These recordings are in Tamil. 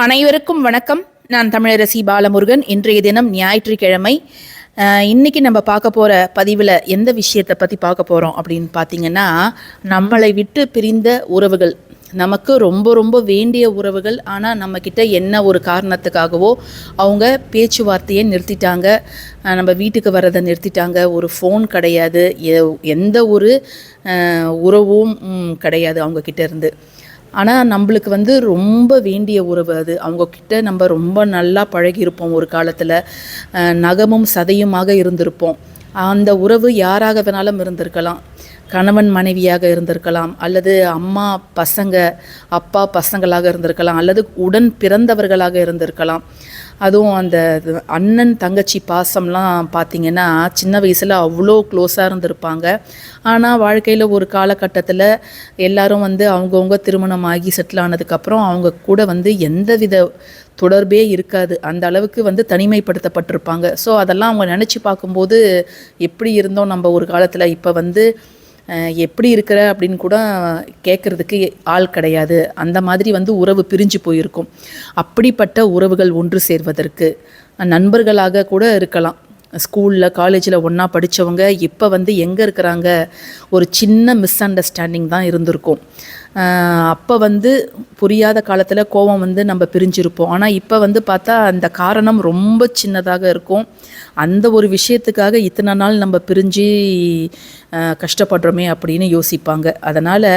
அனைவருக்கும் வணக்கம். நான் தமிழரசி பாலமுருகன். இன்றைய தினம் ஞாயிற்றுக்கிழமை. இன்றைக்கி இன்னைக்கு நம்ம பார்க்க போகிற பதிவில் எந்த விஷயத்தை பற்றி பார்க்க போகிறோம் அப்படின்னு பார்த்தீங்கன்னா நம்மளை விட்டு பிரிந்த உறவுகள். நமக்கு ரொம்ப ரொம்ப வேண்டிய உறவுகள். ஆனால் நம்மக்கிட்ட என்ன ஒரு காரணத்துக்காகவோ அவங்க பேச்சுவார்த்தையை நிறுத்திட்டாங்க. நம்ம வீட்டுக்கு வர்றதை நிறுத்திட்டாங்க. ஒரு ஃபோன் கிடையாது. எந்த ஒரு உறவும் கிடையாது அவங்கக்கிட்ட இருந்து. ஆனால் நம்மளுக்கு வந்து ரொம்ப வேண்டிய உறவு அது. அவங்க கிட்ட நம்ம ரொம்ப நல்லா பழகியிருப்போம் ஒரு காலத்தில். நகமும் சதையுமாக இருந்திருப்போம். அந்த உறவு யாராக வேணாலும் இருந்திருக்கலாம். கணவன் மனைவியாக இருந்திருக்கலாம். அல்லது அம்மா பசங்க அப்பா பசங்களாக இருந்திருக்கலாம். அல்லது உடன் பிறந்தவர்களாக இருந்திருக்கலாம். அதுவும் அந்த அண்ணன் தங்கச்சி பாசம்லாம் பார்த்திங்கன்னா சின்ன வயசில் அவ்வளோ க்ளோஸாக இருந்திருப்பாங்க. ஆனால் வாழ்க்கையில் ஒரு காலகட்டத்தில் எல்லாரும் வந்து அவங்கவுங்க திருமணமாகி செட்டில் ஆனதுக்கப்புறம் அவங்க கூட வந்து எந்தவித தொடர்பே இருக்காது. அந்த அளவுக்கு வந்து தனிமைப்படுத்தப்பட்டிருப்பாங்க. ஸோ அதெல்லாம் அவங்க நினச்சி பார்க்கும்போது எப்படி இருந்தோம் நம்ம ஒரு காலத்தில்? இப்போ வந்து எப்படி இருக்கிற அப்படின்னு கூட கேட்குறதுக்கு ஆள் கிடையாது. அந்த மாதிரி வந்து உறவு பிரிஞ்சு போயிருக்கும். அப்படிப்பட்ட உறவுகள் ஒன்று சேர்வதற்கு நண்பர்களாக கூட இருக்கலாம். ஸ்கூலில் காலேஜில் ஒன்றா படித்தவங்க இப்போ வந்து எங்கே இருக்கிறாங்க? ஒரு சின்ன மிஸ் அண்டர்ஸ்டாண்டிங் தான் இருந்திருக்கும். அப்போ வந்து புரியாத காலத்தில் கோபம் வந்து நம்ம பிரிஞ்சிருப்போம். ஆனால் இப்போ வந்து பார்த்தா அந்த காரணம் ரொம்ப சின்னதாக இருக்கும். அந்த ஒரு விஷயத்துக்காக இத்தனை நாள் நம்ம பிரிஞ்சு கஷ்டப்படுறோமே அப்படின்னு யோசிப்பாங்க. அதனால்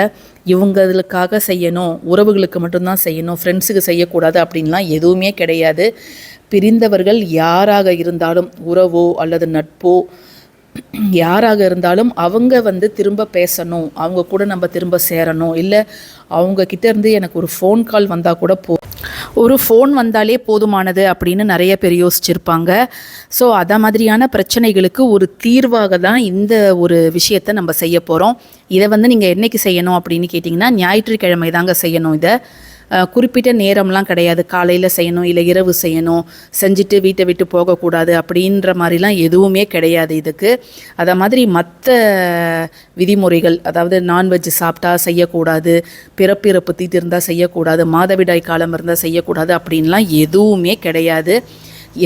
இவங்களுக்காக செய்யணும் உறவுகளுக்கு மட்டும்தான் செய்யணும் ஃப்ரெண்ட்ஸுக்கு செய்யக்கூடாது அப்படின்லாம் எதுவுமே கிடையாது. பிரிந்தவர்கள் யாராக இருந்தாலும் உறவோ அல்லது நட்போ யாராக இருந்தாலும் அவங்க வந்து திரும்ப பேசணும். அவங்க கூட நம்ம திரும்ப சேரணும். இல்லை அவங்கக்கிட்ட இருந்து எனக்கு ஒரு ஃபோன் கால் வந்தால் கூட போ ஒரு ஃபோன் வந்தாலே போதுமானது அப்படின்னு நிறைய பேர் யோசிச்சிருப்பாங்க. ஸோ அத மாதிரியான பிரச்சனைகளுக்கு ஒரு தீர்வாக தான் இந்த ஒரு விஷயத்தை நம்ம செய்ய போகிறோம் இதை வந்து நீங்கள் என்னைக்கு செய்யணும் அப்படின்னு கேட்டிங்கன்னா ஞாயிற்றுக்கிழமை தாங்க செய்யணும் இதை. குறிப்பிட்ட நேரம்லாம் கிடையாது. காலையில் செய்யணும் இல்லை இரவு செய்யணும் செஞ்சுட்டு வீட்டை விட்டு போகக்கூடாது அப்படின்ற மாதிரிலாம் எதுவுமே கிடையாது இதுக்கு. அதை மாதிரி மற்ற விதிமுறைகள் அதாவது நான்வெஜ் சாப்பிட்டா செய்யக்கூடாது பிறப்பிறப்பு தீட்டிருந்தால் செய்யக்கூடாது மாதவிடாய் காலம் இருந்தால் செய்யக்கூடாது அப்படின்லாம் எதுவுமே கிடையாது.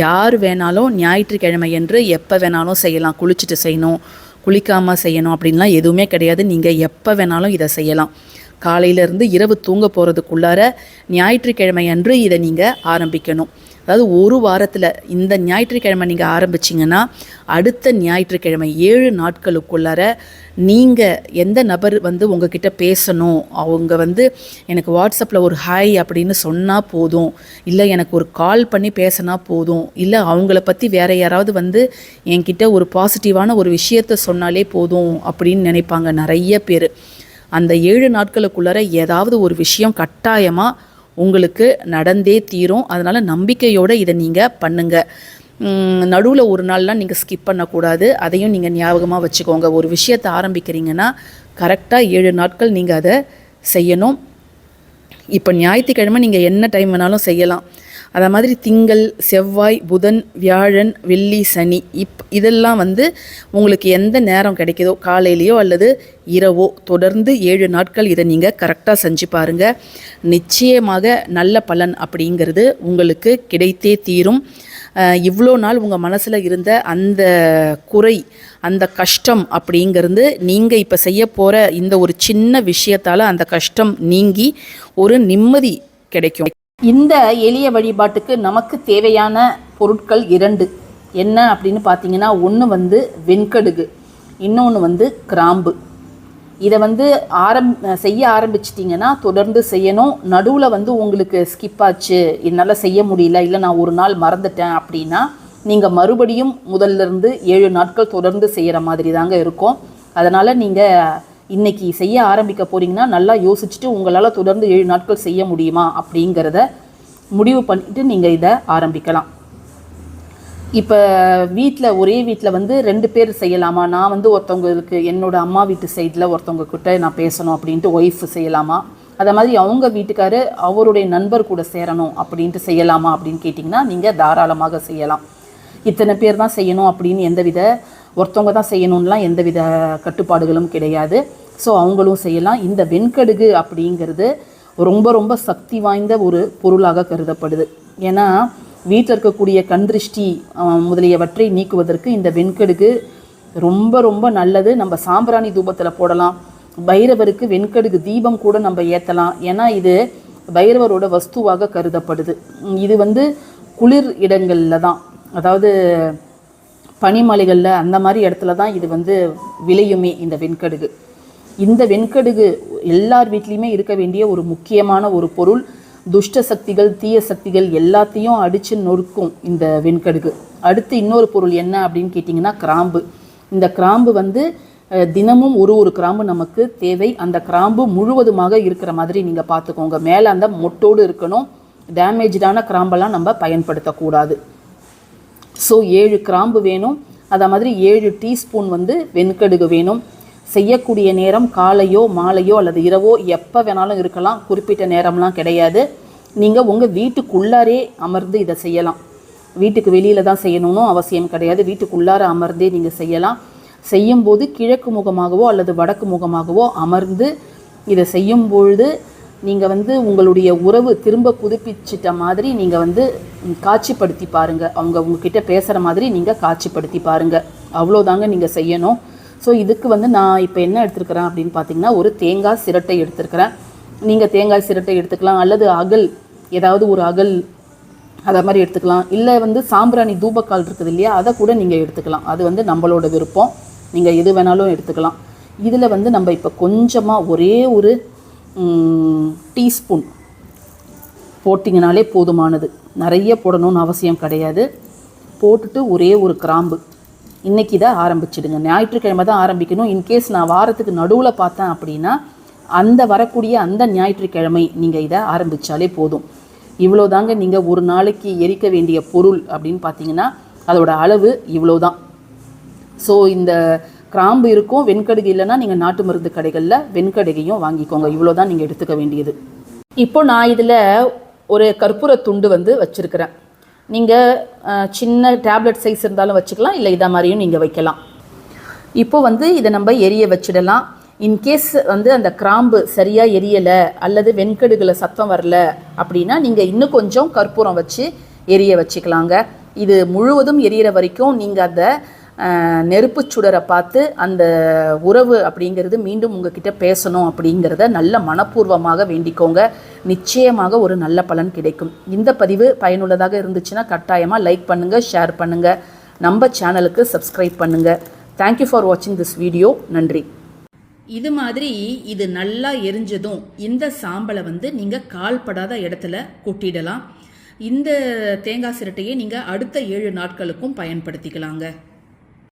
யார் வேணாலும் ஞாயிற்றுக்கிழமை என்று எப்போ வேணாலும் செய்யலாம். குளிச்சுட்டு செய்யணும் குளிக்காமல் செய்யணும் அப்படின்லாம் எதுவுமே கிடையாது. நீங்கள் எப்போ வேணாலும் இதை செய்யலாம். காலையிலேருந்து இரவு தூங்க போகிறதுக்குள்ளார ஞாயிற்றுக்கிழமை அன்று இதை நீங்கள் ஆரம்பிக்கணும். அதாவது ஒரு வாரத்தில் இந்த ஞாயிற்றுக்கிழமை நீங்கள் ஆரம்பிச்சிங்கன்னா அடுத்த ஞாயிற்றுக்கிழமை ஏழு நாட்களுக்குள்ளார நீங்கள் எந்த நபர் வந்து உங்ககிட்ட பேசணும்? அவங்க வந்து எனக்கு வாட்ஸ்அப்பில் ஒரு ஹாய் அப்படின்னு சொன்னால் போதும். இல்லை எனக்கு ஒரு கால் பண்ணி பேசினா போதும். இல்லை அவங்கள பற்றி வேற யாராவது வந்து என்கிட்ட ஒரு பாசிட்டிவான ஒரு விஷயத்த சொன்னாலே போதும் அப்படின்னு நினைப்பாங்க நிறைய பேர். அந்த ஏழு நாட்களுக்குள்ளார ஏதாவது ஒரு விஷயம் கட்டாயமாக உங்களுக்கு நடந்தே தீரும். அதனால் நம்பிக்கையோடு இதை நீங்கள் பண்ணுங்கள் நடுவில் ஒரு நாள்லாம் நீங்கள் ஸ்கிப் பண்ணக்கூடாது. அதையும் நீங்கள் ஞாபகமாக வச்சுக்கோங்க. ஒரு விஷயத்தை ஆரம்பிக்கிறீங்கன்னா கரெக்டாக ஏழு நாட்கள் நீங்கள் அதை செய்யணும். இப்போ ஞாயிற்றுக்கிழமை நீங்கள் என்ன டைம் வேணாலும் செய்யலாம். அதை மாதிரி திங்கள் செவ்வாய் புதன் வியாழன் வெள்ளி சனி இப் இதெல்லாம் வந்து உங்களுக்கு எந்த நேரம் கிடைக்குதோ காலையிலையோ அல்லது இரவோ தொடர்ந்து ஏழு நாட்கள் இதை நீங்கள் கரெக்டாக செஞ்சு பாருங்கள் நிச்சயமாக நல்ல பலன் அப்படிங்கிறது உங்களுக்கு கிடைத்தே தீரும். இவ்வளோ நாள் உங்கள் மனசில் இருந்த அந்த குறை அந்த கஷ்டம் அப்படிங்கிறது நீங்கள் இப்போ செய்ய போகிற இந்த ஒரு சின்ன விஷயத்தால் அந்த கஷ்டம் நீங்கி ஒரு நிம்மதி கிடைக்கும். இந்த எளிய வழிபாட்டுக்கு நமக்கு தேவையான பொருட்கள் இரண்டு. என்ன அப்படின்னு பார்த்தீங்கன்னா ஒன்று வந்து வெண்கடுகு இன்னொன்று வந்து கிராம்பு. இதை வந்து ஆரம் செய்ய ஆரம்பிச்சிட்டிங்கன்னா தொடர்ந்து செய்யணும். நடுவில் வந்து உங்களுக்கு ஸ்கிப் ஆச்சு என்னால் செய்ய முடியல இல்லை நான் ஒரு நாள் மறந்துட்டேன் அப்படின்னா நீங்கள் மறுபடியும் முதல்ல இருந்து ஏழு நாட்கள் தொடர்ந்து செய்கிற மாதிரி தாங்க இருக்கும். அதனால் நீங்கள் இன்னைக்கு செய்ய ஆரம்பிக்க போறீங்கன்னா நல்லா யோசிச்சுட்டு உங்களால் தொடர்ந்து ஏழு நாட்கள் செய்ய முடியுமா அப்படிங்கிறத முடிவு பண்ணிட்டு நீங்கள் இதை ஆரம்பிக்கலாம். இப்போ வீட்டில் ஒரே வீட்டில் வந்து ரெண்டு பேர் செய்யலாமா? நான் வந்து ஒருத்தவங்களுக்கு என்னோடய அம்மா வீட்டு சைடில் ஒருத்தவங்க கிட்ட நான் பேசணும் அப்படின்ட்டு ஒய்ஃப் செய்யலாமா? அதை மாதிரி அவங்க வீட்டுக்காரு அவருடைய நண்பர் கூட சேரணும் அப்படின்ட்டு செய்யலாமா அப்படின்னு கேட்டிங்கன்னா நீங்கள் தாராளமாக செய்யலாம். இத்தனை பேர் தான் செய்யணும் அப்படின்னு எந்தவித ஒருத்தவங்க தான் செய்யணும்லாம் எந்தவித கட்டுப்பாடுகளும் கிடையாது. ஸோ அவங்களும் செய்யலாம். இந்த வெண்கடுகு அப்படிங்கிறது ரொம்ப ரொம்ப சக்தி வாய்ந்த ஒரு பொருளாக கருதப்படுது. ஏன்னா வீட்டில் இருக்கக்கூடிய கண் திருஷ்டி முதலியவற்றை நீக்குவதற்கு இந்த வெண்கடுகு ரொம்ப ரொம்ப நல்லது. நம்ம சாம்பிராணி தூபத்தில் போடலாம். பைரவருக்கு வெண்கடுகு தீபம் கூட நம்ம ஏற்றலாம் ஏன்னா இது பைரவரோட வஸ்துவாக கருதப்படுது. இது வந்து குளிர் இடங்களில் தான். அதாவது பனிமலைகளில் அந்த மாதிரி இடத்துல தான் இது வந்து விளையுமே இந்த வெண்கடுகு. இந்த வெண்கடுகு எல்லார் வீட்லேயுமே இருக்க வேண்டிய ஒரு முக்கியமான ஒரு பொருள். துஷ்ட சக்திகள் தீய சக்திகள் எல்லாத்தையும் அடித்து நொறுக்கும் இந்த வெண்கடுகு. அடுத்து இன்னொரு பொருள் என்ன அப்படின்னு கேட்டிங்கன்னா கிராம்பு. இந்த கிராம்பு வந்து தினமும் ஒரு ஒரு கிராம்பு நமக்கு தேவை. அந்த கிராம்பு முழுவதுமாக இருக்கிற மாதிரி நீங்கள் பார்த்துக்கோங்க மேலே அந்த மொட்டோடு இருக்கணும். டேமேஜான கிராம்பெல்லாம் நம்ம பயன்படுத்தக்கூடாது. ஸோ ஏழு கிராம்பு வேணும். அதே மாதிரி ஏழு டீஸ்பூன் வந்து வெண்கடுகு வேணும். செய்யக்கூடிய நேரம் காலையோ மாலையோ அல்லது இரவோ எப்போ வேணாலும் இருக்கலாம். குறிப்பிட்ட நேரம்லாம் கிடையாது. நீங்கள் உங்கள் வீட்டுக்குள்ளாரே அமர்ந்து இதை செய்யலாம். வீட்டுக்கு வெளியில் தான் செய்யணும்னு அவசியம் கிடையாது. வீட்டுக்குள்ளார அமர்ந்தே நீங்கள் செய்யலாம். செய்யும்போது கிழக்கு முகமாகவோ அல்லது வடக்கு முகமாகவோ அமர்ந்து இதை செய்யும் பொழுது நீங்கள் வந்து உங்களுடைய உறவு திரும்ப புதுப்பிச்சிட்ட மாதிரி நீங்கள் வந்து காட்சிப்படுத்தி பாருங்கள் அவங்க உங்ககிட்ட பேசுகிற மாதிரி நீங்கள் காட்சிப்படுத்தி பாருங்கள் அவ்வளோதாங்க நீங்கள் செய்யணும். ஸோ இதுக்கு வந்து நான் இப்போ என்ன எடுத்துருக்கிறேன் அப்படின்னு பார்த்தீங்கன்னா ஒரு தேங்காய் சிரட்டை எடுத்துருக்கிறேன். நீங்கள் தேங்காய் சிரட்டை எடுத்துக்கலாம். அல்லது அகல் ஏதாவது ஒரு அகல் அதை மாதிரி எடுத்துக்கலாம். இல்லை வந்து சாம்பிராணி தூபக்கால் இருக்குது இல்லையா அதை கூட நீங்கள் எடுத்துக்கலாம். அது வந்து நம்மளோட விருப்பம். நீங்கள் எது வேணாலும் எடுத்துக்கலாம். இதில் வந்து நம்ம இப்போ கொஞ்சமாக ஒரே ஒரு டீஸ்பூன் போட்டிங்கனாலே போதுமானது. நிறைய போடணும்னு அவசியம் கிடையாது. போட்டுட்டு ஒரே ஒரு கிராம்பு. இன்றைக்கி தான் ஆரம்பிச்சிடுங்க. ஞாயிற்றுக்கிழமை தான் ஆரம்பிக்கணும். இன்கேஸ் நான் வாரத்துக்கு நடுவில் பார்த்தேன் அப்படின்னா அந்த வரக்கூடிய அந்த ஞாயிற்றுக்கிழமை நீங்கள் இதை ஆரம்பித்தாலே போதும். இவ்வளோதாங்க நீங்கள் ஒரு நாளைக்கு எரிக்க வேண்டிய பொருள் அப்படின்னு பார்த்தீங்கன்னா அதோட அளவு இவ்வளோதான். ஸோ இந்த கிராம்பு இருக்கும் வெண்கடுகு இல்லைன்னா நீங்கள் நாட்டு மருந்து கடைகளில் வெண்கடுகையும் வாங்கிக்கோங்க. இவ்வளோ தான் நீங்கள் எடுத்துக்க வேண்டியது. இப்போ நான் இதில் ஒரு கற்பூர துண்டு வந்து வச்சுருக்கிறேன். நீங்கள் சின்ன டேப்லெட் சைஸ் இருந்தாலும் வச்சுக்கலாம் இல்லை இதை மாதிரியும் நீங்கள் வைக்கலாம். இப்போ வந்து இதை நம்ம எரிய வச்சிடலாம். இன்கேஸ் வந்து அந்த கிராம்பு சரியாக எரியலை அல்லது வெண்கடுகில் சத்தம் வரல அப்படின்னா நீங்கள் இன்னும் கொஞ்சம் கற்பூரம் வச்சு எரிய வச்சுக்கலாங்க. இது முழுவதும் எரியிற வரைக்கும் நீங்கள் அந்த நெருப்பு சுடரை பார்த்து அந்த உறவு அப்படிங்கிறது மீண்டும் உங்ககிட்ட பேசணும் அப்படிங்கிறத நல்ல மனப்பூர்வமாக வேண்டிக்கோங்க. நிச்சயமாக ஒரு நல்ல பலன் கிடைக்கும். இந்த பதிவு பயனுள்ளதாக இருந்துச்சுன்னா கட்டாயமாக லைக் பண்ணுங்கள் ஷேர் பண்ணுங்கள் நம்ம சேனலுக்கு சப்ஸ்கிரைப் பண்ணுங்கள் தேங்க்யூ ஃபார் வாட்சிங் திஸ் வீடியோ நன்றி. இது மாதிரி இது நல்லா எரிஞ்சதும் இந்த சாம்பலை வந்து நீங்கள் கால்படாத இடத்துல கொட்டிடலாம். இந்த தேங்காய் சிரட்டையை நீங்கள் அடுத்த ஏழு நாட்களுக்கும் பயன்படுத்திக்கலாங்க.